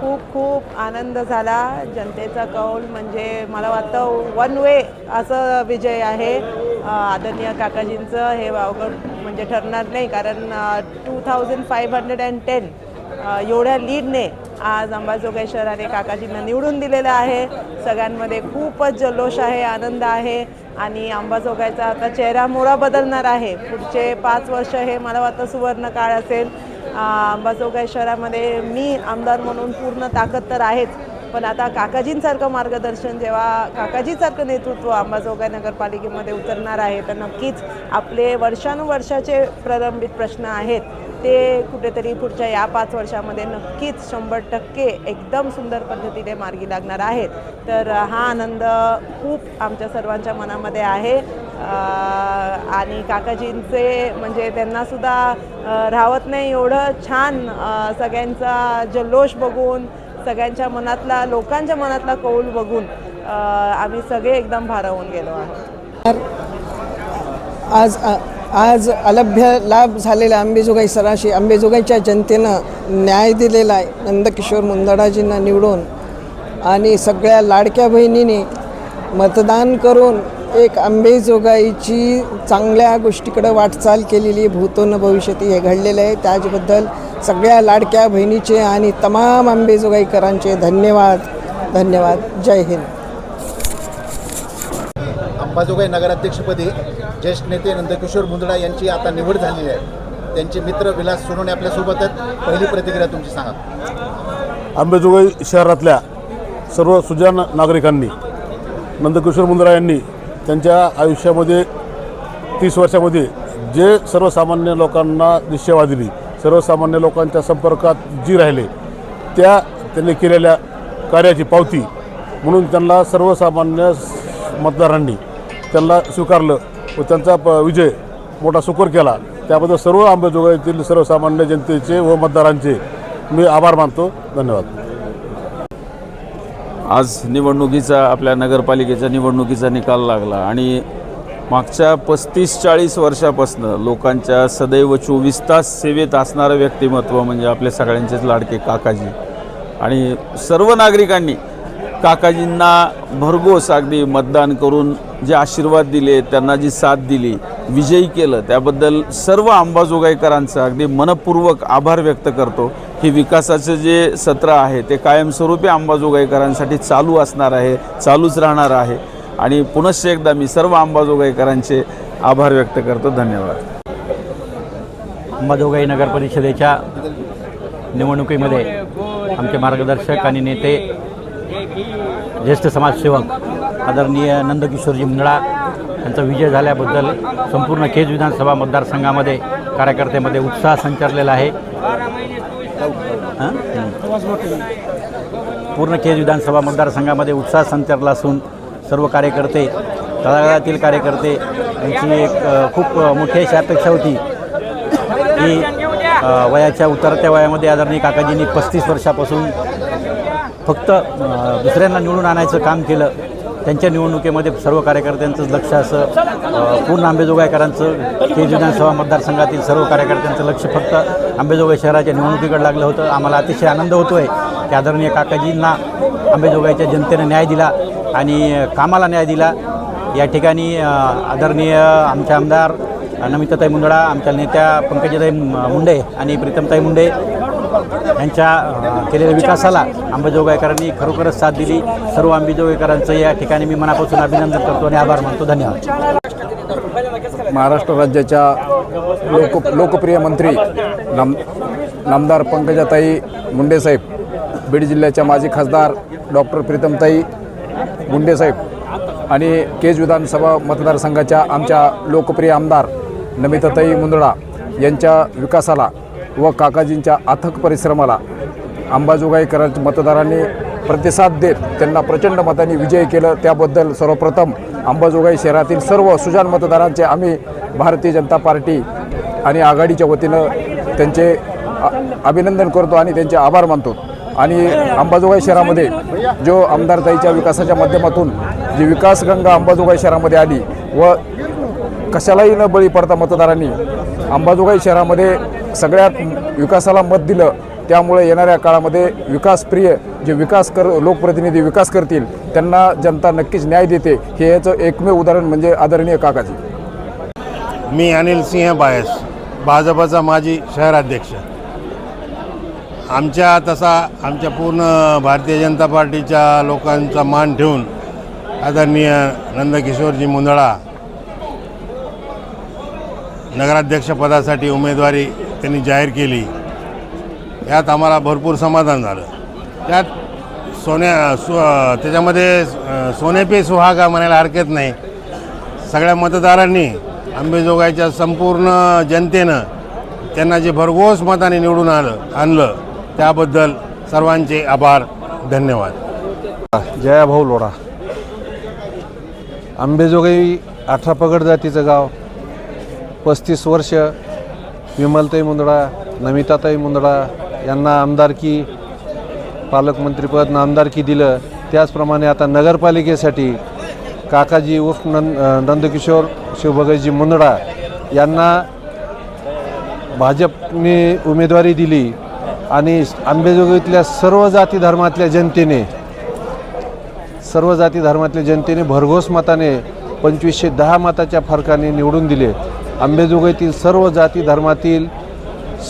खूप खूप आनंद झाला. जनतेचा कौल म्हणजे मला वाटतं वन वे असं विजय आहे. आदरणीय काकाजींचं हे वावगड म्हणजे ठरणार नाही कारण two thousand five hundred and ten एवढ्या लीडने आज अंबाजोगाई शहराने काकाजींना निवडून दिलेलं आहे. सगळ्यांमध्ये खूपच जल्लोष आहे आनंद आहे आणि अंबाजोगाईचा आता चेहरा मोहरा बदलणार आहे. पुढचे पाच वर्ष हे मला वाटतं सुवर्ण काळ असेल. अंबाजोगाई शहरामध्ये मी आमदार म्हणून पूर्ण ताकद तर आहेच पण आता काकाजींसारखं मार्गदर्शन जेव्हा काकाजीसारखं नेतृत्व अंबाजोगाई नगरपालिकेमध्ये उतरणार आहे तर नक्कीच आपले वर्षानुवर्षाचे प्रलंबित प्रश्न आहेत. ते कुठेतरी पुढच्या या पाच वर्षामध्ये नक्कीच शंभर टक्के एकदम सुंदर पद्धतीने मार्गी लागणार आहेत. तर हा आनंद खूप आमच्या सर्वांच्या मनामध्ये आहे. आणि काकाजींचे म्हणजे त्यांनासुद्धा राहत नाही एवढं छान सगळ्यांचा जल्लोष बघून सगळ्यांच्या मनातला लोकांच्या मनातला कौल बघून आम्ही सगळे एकदम भारावून गेलो आहोत. आज आज अलभ्य लाभ झालेल्या अंबेजोगाई सराशी अंबेजोगाईच्या जनतेनं न्याय दिलेला आहे नंदकिशोर मुंदडाजींना निवडून आणि सगळ्या लाडक्या बहिणींनी मतदान करून एक आंबेजोगाईची चांगल्या गोष्टीकडं वाटचाल केलेली भूतोन भविष्यती हे घडलेलं आहे. त्याचबद्दल सगळ्या लाडक्या बहिणीचे आणि तमाम आंबेजोगाईकरांचे धन्यवाद. धन्यवाद. जय हिंद. अंबाजोगाई नगराध्यक्षपदी ज्येष्ठ नेते नंदकिशोर मुंदडा यांची आता निवड झालेली आहे. त्यांचे मित्र विलास सोनवणे आपल्यासोबत आहेत. पहिली प्रतिक्रिया तुमची सांगा. अंबाजोगाई शहरातल्या सर्व सुजान नागरिकांनी नंदकिशोर मुंद्रा यांनी त्यांच्या आयुष्यामध्ये तीस वर्षामध्ये जे सर्वसामान्य लोकांना दिशेवा दिली सर्वसामान्य लोकांच्या संपर्कात जी राहिले त्या त्यांनी केलेल्या कार्याची पावती म्हणून त्यांना सर्वसामान्य मतदारांनी त्यांना स्वीकारलं व त्यांचा प विजय मोठा सुकर केला. त्याबद्दल सर्व आंबेजोगाईतील सर्वसामान्य जनतेचे व मतदारांचे मी आभार मानतो. धन्यवाद. आज निवडणुकीचा आपल्या नगरपालिकेच्या निवडणुकीचा निकाल लागला आणि मागच्या पस्तीस चाळीस वर्षापासनं लोकांच्या सदैव चोवीस तास सेवेत असणारं व्यक्तिमत्व म्हणजे आपल्या सगळ्यांचेच लाडके काकाजी आणि सर्व नागरिकांनी काकाजींना भरघोस अगदी मतदान करून जे आशीर्वाद दिले त्यांना जी साथ दिली विजयी केलं त्याबद्दल सर्व अंबाजोगाईकरांचं अगदी मनपूर्वक आभार व्यक्त करतो. हे विकासाचं जे सत्र आहे ते कायमस्वरूपी अंबाजोगाईकरांसाठी चालू असणार आहे चालूच राहणार आहे. आणि पुनश्च एकदा मी सर्व अंबाजोगाईकरांचे आभार व्यक्त करतो. धन्यवाद. अंबाजोगाई नगर परिषदेच्या निवडणुकीमध्ये आमचे मार्गदर्शक आणि नेते ज्येष्ठ समाजसेवक आदरणीय नंदकिशोरजी मुंदडा यांचा विजय झाल्याबद्दल संपूर्ण केज विधानसभा मतदारसंघामध्ये कार्यकर्त्यामध्ये उत्साह संचारलेला आहे. पूर्ण केज विधानसभा मतदारसंघामध्ये उत्साह संचारला असून सर्व कार्यकर्ते तळागाळातील कार्यकर्ते यांची एक खूप मोठी अशी अपेक्षा होती की वयाच्या उतरत्या वयामध्ये आदरणीय काकाजींनी पस्तीस वर्षापासून फक्त दुसऱ्यांना निवडून आणायचं काम केलं त्यांच्या निवडणुकीमध्ये सर्व कार्यकर्त्यांचं लक्ष असं पूर्ण आंबेजोगाईकरांचं ते विधानसभा मतदारसंघातील सर्व कार्यकर्त्यांचं लक्ष फक्त आंबेजोगाई शहराच्या निवडणुकीकडे लागलं होतं. आम्हाला अतिशय आनंद होतो आहे की आदरणीय काकाजींना आंबेजोगाईच्या जनतेनं न्याय दिला आणि कामाला न्याय दिला. या ठिकाणी आदरणीय आमचे आमदार नमिताताई मुंदडा आमच्या नेत्या पंकजाताई मुंडे आणि प्रीतमताई मुंडे यांच्या केलेल्या विकासाला अंबाजोगाईकरांनी खरोखरच साथ दिली. सर्व अंबाजोगाईकरांचं या ठिकाणी मी मनापासून अभिनंदन करतो आणि आभार मानतो. धन्यवाद. महाराष्ट्र राज्याच्या लोक लोकप्रिय मंत्री नाम नामदार पंकजाताई मुंडेसाहेब बीड जिल्ह्याच्या माजी खासदार डॉक्टर प्रीतमताई मुंडेसाहेब आणि केज विधानसभा मतदारसंघाच्या आमच्या लोकप्रिय आमदार नमिताताई मुंदडा यांच्या विकासाला व काकाजींच्या अथक परिश्रमाला अंबाजोगाईकरांच्या मतदारांनी प्रतिसाद देत त्यांना प्रचंड मतांनी विजय केलं. त्याबद्दल सर्वप्रथम अंबाजोगाई शहरातील सर्व सुजान मतदारांचे आम्ही भारतीय जनता पार्टी आणि आघाडीच्या वतीनं त्यांचे अभिनंदन करतो आणि त्यांचे आभार मानतो. आणि अंबाजोगाई शहरामध्ये जो आमदारताईच्या विकासाच्या माध्यमातून जी विकासगंगा अंबाजोगाई शहरामध्ये आली व कशालाही न बळी पडता मतदारांनी अंबाजोगाई शहरामध्ये सगळ्यात विकासाला मत दिलं त्यामुळे येणाऱ्या काळामध्ये विकासप्रिय जे विकास कर लोकप्रतिनिधी विकास करतील त्यांना जनता नक्कीच न्याय देते. हे याचं एकमेव उदाहरण म्हणजे आदरणीय काकाजी. मी अनिल सिंह बायस भाजपाचा माजी शहराध्यक्ष. आमच्या तसा आमच्या पूर्ण भारतीय जनता पार्टीच्या लोकांचा मान ठेवून आदरणीय नंदकिशोरजी मुंदळा नगराध्यक्षपदासाठी उमेदवारी त्यांनी जाहीर केली. यात आम्हाला भरपूर समाधान झालं. त्यात सोन्या सु त्याच्यामध्ये अ, सोने पे सुहागा म्हणायला हरकत नाही. सगळ्या मतदारांनी आंबेजोगाईच्या संपूर्ण जनतेनं त्यांना जे भरघोस मताने निवडून आलं आणलं त्याबद्दल सर्वांचे आभार धन्यवाद. जयाभाऊ लोढा. आंबेजोगाई अठरा पगड जातीचं गाव पस्तीस वर्ष विमलताई मुंदडा नमिताताई मुंदडा यांना आमदारकी पालकमंत्रीपद आमदारकी दिलं. त्याचप्रमाणे आता नगरपालिकेसाठी काकाजी उर्फ नंद नंदकिशोर शिवभगतजी मुंदडा यांना भाजपने उमेदवारी दिली आणि आंबेजोगाईतल्या सर्व जाती धर्मातल्या जनतेने सर्व जाती धर्मातल्या जनतेने भरघोस मताने पंचवीसशे दहा मताच्या फरकाने निवडून दिले. आंबेजोगाईतील सर्व जाती धर्मातील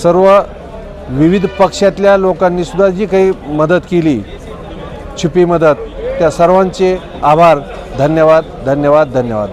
सर्व विविध पक्षातल्या लोकांनीसुद्धा जी काही मदत केली छिपी मदत त्या सर्वांचे आभार. धन्यवाद धन्यवाद धन्यवाद.